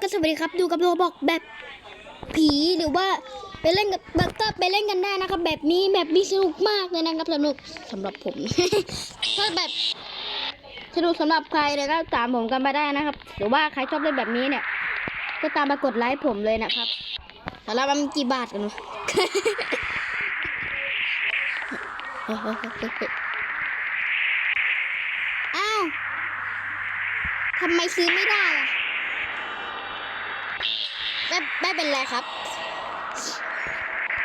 ก็สวัสดีครับดูกับโรบอกแบบผีหรือว่าไปเล่นกับแบบก็ไปเล่นกันได้นะครับ แบบนี้แบบนี้สนุกมากเลยนะครับสนุกสำหรับผม ถ้าแบบสนุกสำหรับใครเลยก็ตามผมกันมาได้นะครับ หรือว่าใครชอบเล่นแบบนี้เนี่ย ก็ตามมากดไลค์ผมเลยนะครับแต่ละมันกี่บาทกันวะอ้าวทำไมซื้อไม่ได้อะ ไม่ไม่เป็นไรครับ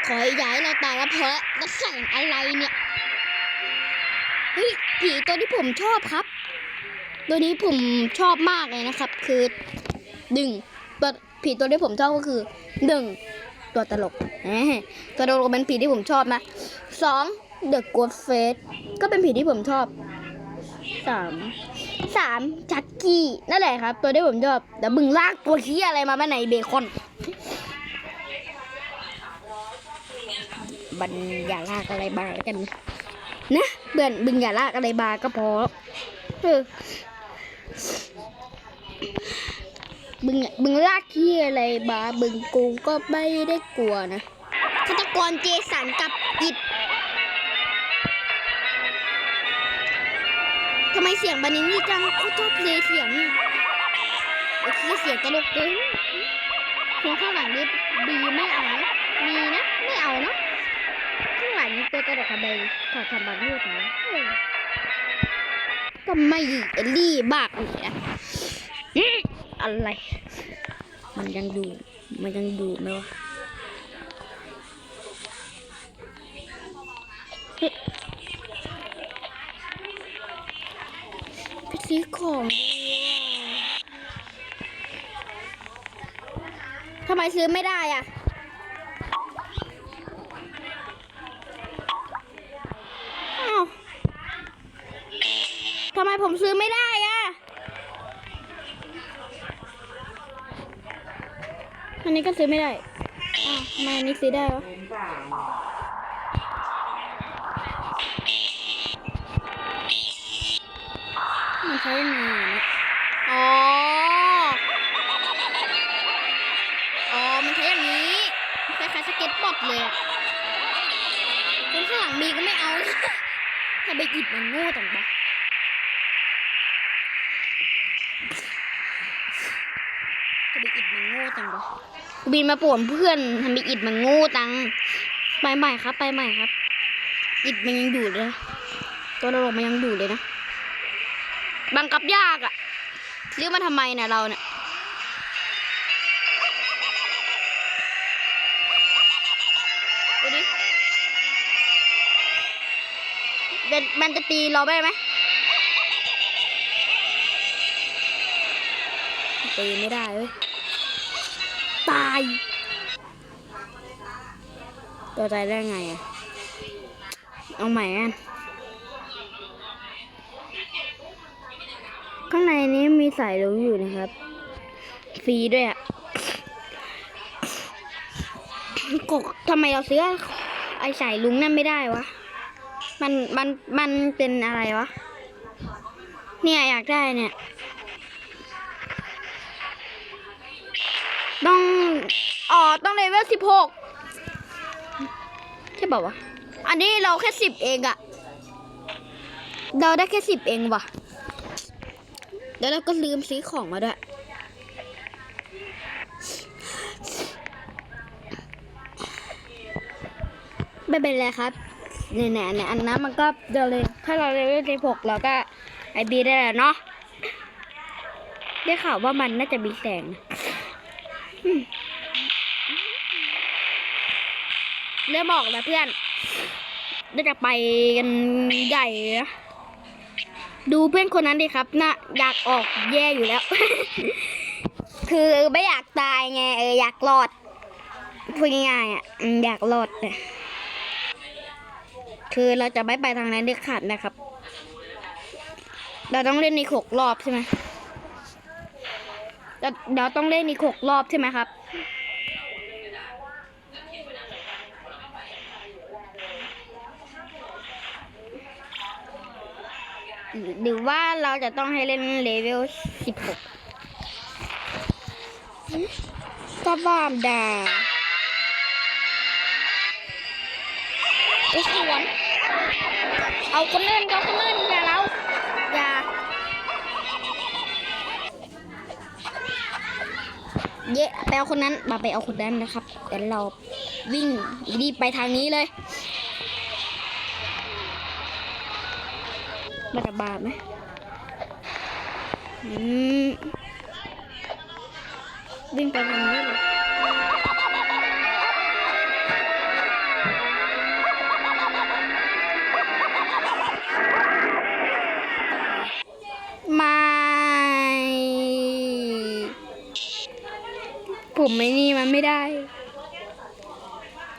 ขอให้ย้ายเราตายแล้วเพราะแล้วแสงอะไรเนี่ยเฮ้ยผีตัวที่ผมชอบครับ ตัวนี้ผมชอบมากเลยนะครับ คือหนึ่งตัวผีตัวที่ผมชอบก็คือหนึ่งตัวตลกตัวตลกเป็นผีที่ผมชอบนะสองเดอะก o ดเฟสก็เป็นผีที่ผมชอบสาม สามจักกี้นั่นแหละครับ ตัวที่ผมชอบแต่บึงลากตัวขี้อะไรมาบ้านไหนเบคอนบันอย่าลากอะไรบาแล้วกัน นะเบื่อนบึงอย่าลากอะไรบาก็พอเออบึงบึงลากที่อะไรบาบึงกูก็ไม่ได้กลัวนะฆาตกรเจสันกับอิด ทำไมเสียงบันนี้นี่จังเขาชอบเลงเสียงเนี่ยโอเคเสียงตลกเกินคนข้างหลังนี่ดีไม่เอามีนะ ไม่เอาเนาะข้างหลังมีตัวตลกทำไมถอดทำบางรูปนะก็ไม่เอลลี่บากเนี่ยอื้ออะไร มันยังดู มันยังดูไหมวะ ซื้อของดีว่ะทำไมซื้อไม่ได้อะอ้าวทำไมผมซื้อไม่ได้อะอันนี้ก็ซื้อไม่ได้อ้าวทำไมอันนี้ซื้อได้วะ ช้ยังไงอะเนี่ยอ๋อ อ๋อ มันใช้อย่างนี้คล้ายๆสเก็ตบอร์ดเลยอะคนข้างหลังมีก็ไม่เอาถ้าไปอิดมันโง่จังปะถ้าไปอิดมันโง่จังปะบินมาป่วนเพื่อนทำไมอิดมันโง่จังไปใหม่ครับ ไปใหม่ครับ อิดมันยังอยู่เลย ตัวตลกมันยังอยู่เลยนะ บังคับยากอะเรียกมาทำไมเนี่ยเราเนี่ยดูดิมันมันจะตีเราได้ไหมตีไม่ได้เว้ย ตายตัวใจได้ไงอะเอาใหม่กัน ข้างในนี้มีสายลุงอยู่นะครับ ฟรีด้วยอะกกทำไมเราซื้อไอ้สายลุงนั่นไม่ได้วะ มันมันมันเป็นอะไรวะ เนี่ยอยากได้เนี่ย ต้องอ๋อต้องเลเวลสิบหกใช่ป่าวะ อันนี้เราแค่สิบเองอะเราได้แค่สิบเองว่ะ แล้วเราก็ลืมซื้อของมาด้วย ไม่เป็นไรครับเนี่ยเนี่ยอันนั้นมันก็เดินเลย ถ้าเราเลเวลสิบหกเราก็ไอบีได้แล้วเนาะ ได้ข่าวว่ามันน่าจะมีแสง เริ่มบอกแล้วเพื่อน น่าจะไปกันใหญ่นะ ดูเพื่อนคนนั้นดิครับน่าอยากออกแย่อยู่แล้ว คือไม่อยากตายไงเอออยากรอดพูดง่ายๆอะอยากรอดเนี่ยคือเราจะไม่ไปทางนั้นเด็ดขาดนะครับ เราต้องเล่นอีกหกรอบใช่ไหมเราเราต้องเล่นอีกหกรอบใช่ไหมครับ หรือว่าเราจะต้องให้เล่นเลเวลสิบหกก็บ้ามดาไอ้สวนเอาคนเล่นก็คนเล่นอย่าเราอย่าเยะไปเอาคนนั้นมาไปเอาคนนั้นนะครับเดี๋ยวเราวิ่งรีบไปทางนี้เลย มันจะบาปไหมอืมวิ่งไปทางนี้เลยไม่ผมไม่นี่มันไม่ได้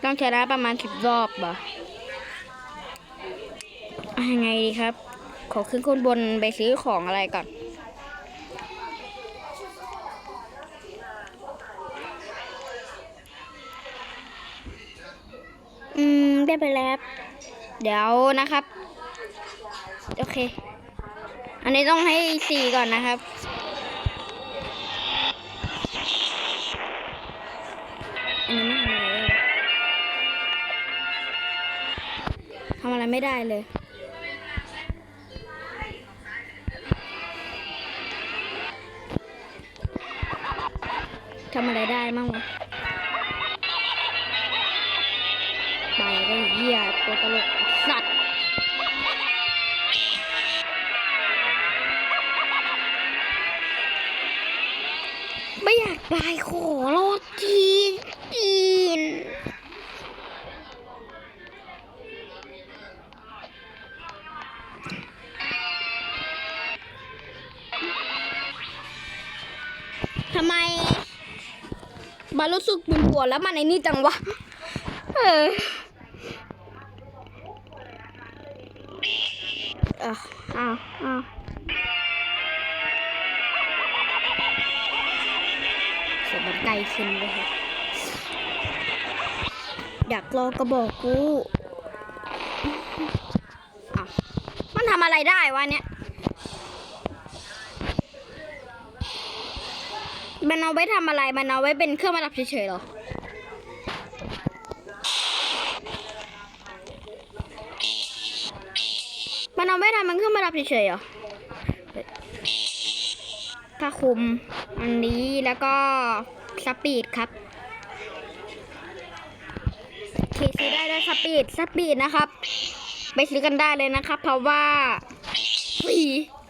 ต้องชนะประมาณสิบรอบเหรออะยังไงดีครับ ขอขึ้นคนบนไปซื้อของอะไรก่อน อืม ได้ไปแล้ว เดี๋ยวนะครับ โอเค อันนี้ต้องให้สี่ก่อนนะครับอันนี้ไม่ทำอะไรเลยทำอะไรไม่ได้เลยำอะไรได้มั่งวะไปได้เหี้ยตัวตลกสัตว์ไม่อยากตายขอรอด รู้สึกปวดปวดแล้วมันไอ้นี่จังวะ เอออะอ้าวอ้าวเสียงมันไกลขึ้นเลยค่ะอยากรอก็บอกกูอ้าวมันทำอะไรได้วะเนี่ย มันเอาไว้ทำอะไร มันเอาไว้เป็นเครื่องประดับเฉยๆหรอ มันเอาไว้ทำเป็นเครื่องประดับเฉยๆเหรอผ้าคลุมอันนี้แล้วก็สปีดครับเคซื้อได้ด้วยสปีดสปีดนะครับ ไปซื้อกันได้เลยนะครับ เพราะว่าฟรี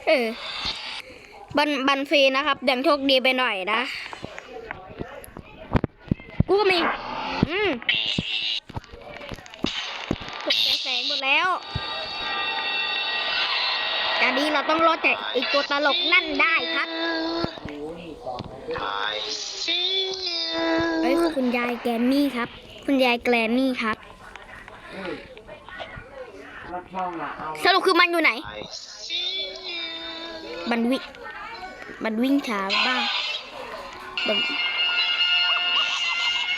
เออ บันบันฟรีนะครับยังโชคดีไปหน่อยนะ กูก็มี อืมตกใจแสงหมดแล้วตอนนี้เราต้องรอดจากไอีกตัวตลกนั่นได้ครับ I see เอ้ยคุณยายแกรนนี่ครับ คุณยายแกรนนี่ครับ สรุปคือมันอยู่ไหน I see you. มันวิ มันวิ่งช้าบ้างแบบ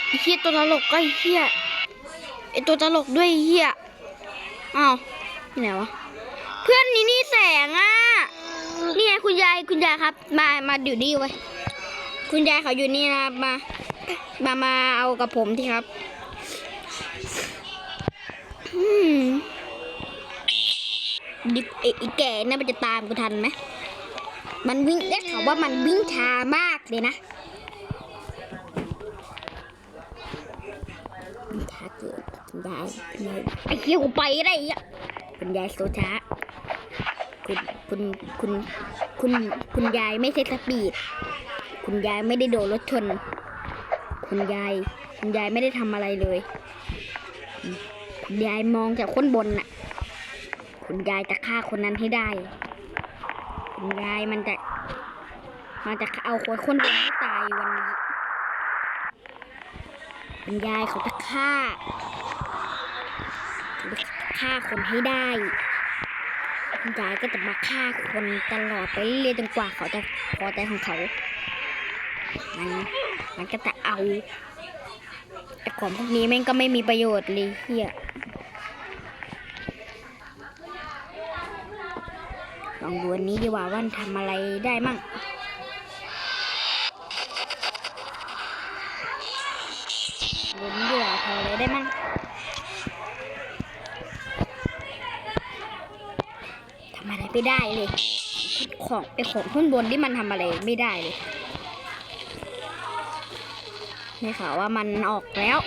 ไอ้เฮียตัวตลกก็ไอ้เฮียไอตัวตลกด้วยเฮียอ้าวที่ไหนวะเพื่อนนี่นี่แสงอะนี่ไงคุณยายคุณยายครับ มามาอยู่นี่ไว้คุณยายเขาอยู่นี่นะมามามาเอากับผมที่ครับอืมดิไอ้ไอ้แก่เนี่ยมันจะตามกูทันไหม มันวิ่งได้ข่าวว่ามันวิ่งช้ามากเลยนะวิ่งช้าเกินคุณยายคุณยายไอ้เหี้ยกูไปได้อีกอะคุณยายโซช้าคุณคุณคุณคุณคุณยายไม่ใช่สปีด คุณยายไม่ได้โดนรถชน คุณยายคุณยายไม่ได้ทำอะไรเลย คุณยายมองจากคนบนน่ะ คุณยายจะฆ่าคนนั้นให้ได้ ยายมันจะมันจะเอาคนคนบนให้ตายวันนี้คุณยายเขาจะฆ่าฆ่าคนให้ได้คุณยายก็จะมาฆ่าคนตลอดไปเรื่อยจนกว่าเขาจะพอใจของเขา มันมันก็จะเอาไอ้ของพวกนี้แม่งก็ไม่มีประโยชน์เลยเฮีย องดูอันนี้ดีกว่าว่าทำอะไรได้มั่งดูนี่ดีกว่าทำอะไรได้มั่งทำอะไรไม่ได้เลย ของไปของขึ้นบนที่มันทำอะไรไม่ได้เลยในข่าวว่ามันออกแล้ว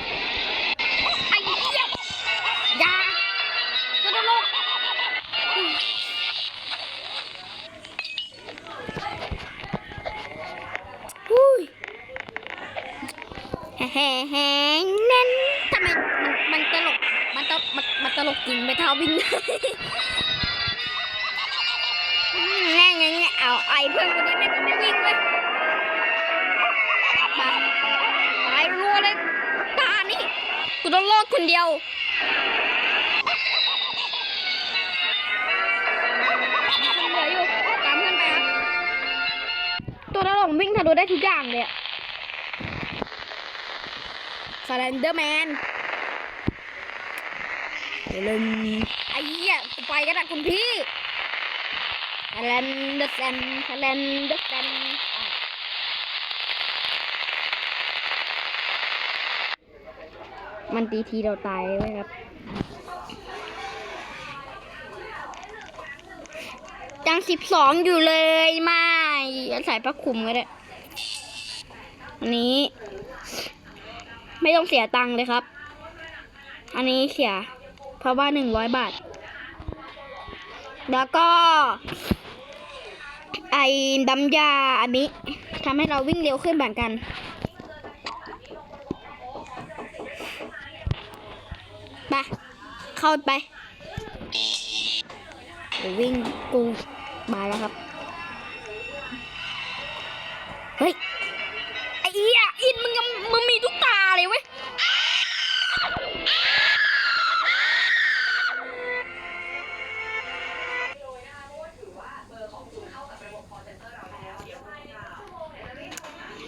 เท่าวิ่งอืมแง่ไงเนี่ยเอาไอ้เพื่อนคนนี้ไม่ไม่วิ่งเว้ยมาตายรัวเลยตานี่กูต้องรอดคนเดียวมีคนเหลืออยู่ตามเพื่อนไปครับตัวตลกวิ่งทะลุได้ทุกอย่างเลยอะสแลนเดอร์แมน เล่นไอ้เหี้ยไปกันนะคุณพี่ทะเลนเดอร์แซนทะเลนเดอร์แซนมันตีทีเราตายไว้ครับยังสิบสองอยู่เลยไม่ใส่ผ้าคลุมก็ได้อันนี้ ไม่ต้องเสียตังค์เลยครับ อันนี้เสีย เพราะว่าหนึ่งร้อยบาท แล้วก็ ไอ้ดำยาอันนี้ทำให้เราวิ่งเร็วขึ้นเหมือนกันไปเข้าไป วิ่งกูมาแล้วครับ เฮ้ย ไอ้เหี้ยอินมึงมึงมีทุกตาเลยเว้ย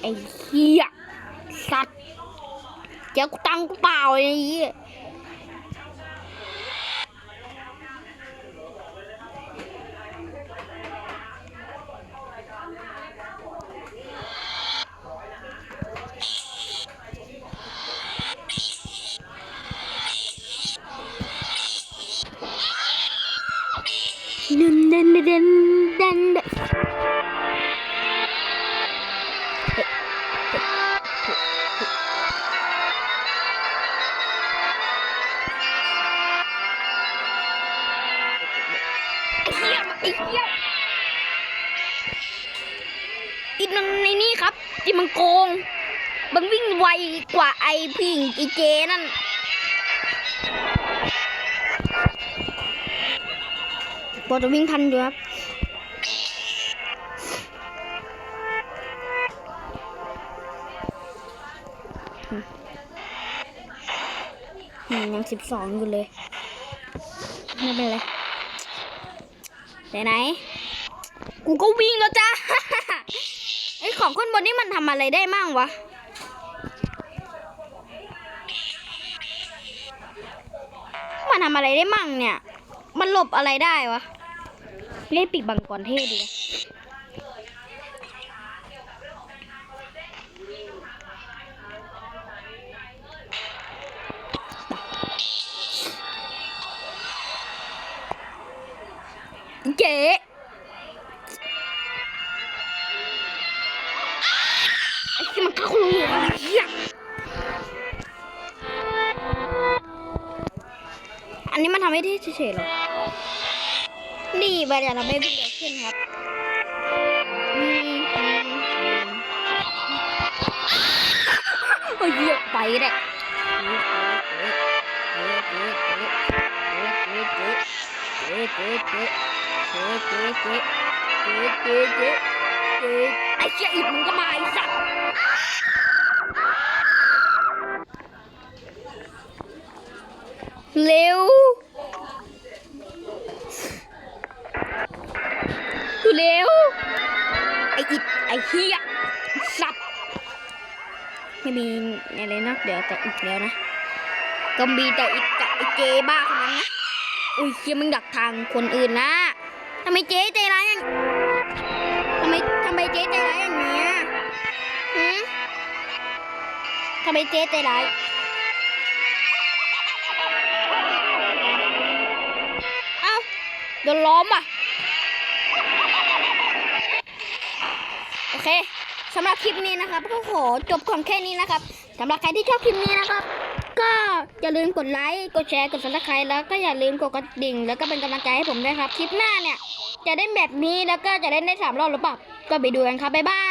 ไอ้เหี้ยสัตว์เดี๋ยวกูตังกูเปล่าเลยไอ้เหี้ยเดินเดินเดินเดิน อ้เจนั่นพอจะวิ่งทันอยู่ครับยังสิบสองอยู่เลย ไม่เป็นไรไหนไหน กูก็วิ่งแล้วจ้าไอของข้างบนนี่มันทำอะไรได้มั่งวะ ทำอะไรได้มั่งเนี่ย มันหลบอะไรได้วะ เล่นปีกบังกรเท่ดีนะ อันนี้มันทำให้เท่เฉยๆเหรอ นี่บรรยากาศเราไม่วิ่งเร็วขึ้นครับอืมอืมอืมโอ้ยเยียบไปเลยไอ้เชี่ยอีกมึงก็มาไอ้สัตว์ เร็วเร็ว ไออิดไอเฮียสัตว์ไม่มีอะไรนะเดี๋ยวแต่อีกแล้วนะ ก็มีแต่อีกกับไอเจบ้าคนนั้นนะ อุ้ยเฮียมึงดักทางคนอื่นนะทำไมเจ๊ใจร้ายอย่างทำไมทำไมเจ๊ใจร้ายอย่างเนี้ยหืมทำไมเจ๊ใจร้าย โดนล้อมอะ โอเคสำหรับคลิปนี้นะครับก็ขอจบของแค่นี้นะครับสำหรับใครที่ชอบคลิปนี้นะครับ ก็อย่าลืมกดไลค์ กดแชร์ กดซับสไครต์แล้วก็อย่าลืมกดกระดิ่ง แล้วก็เป็นกำลังใจให้ผมด้วยครับ คลิปหน้าเนี่ย จะเล่นแบบนี้แล้วก็จะเล่นได้สามรอบหรือเปล่าก็ไปดูกันครับ บ๊ายบาย